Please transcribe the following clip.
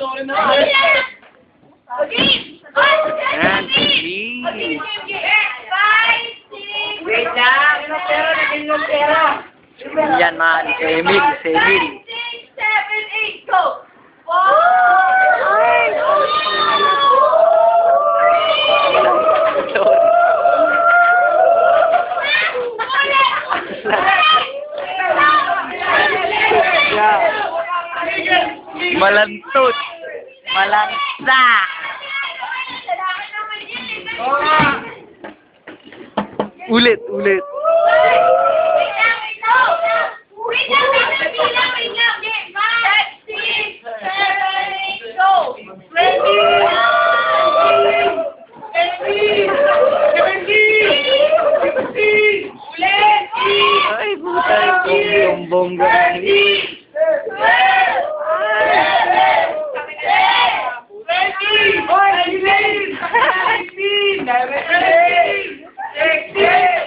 Sorry na. Yan, sige. Wait lang. Pera, naging yung pera. Yan, mahal. Si Emil, si Emil. Malantot. Malanta. Ulit, ulit. Ay, puta, yung bongga. ¡Te quiero!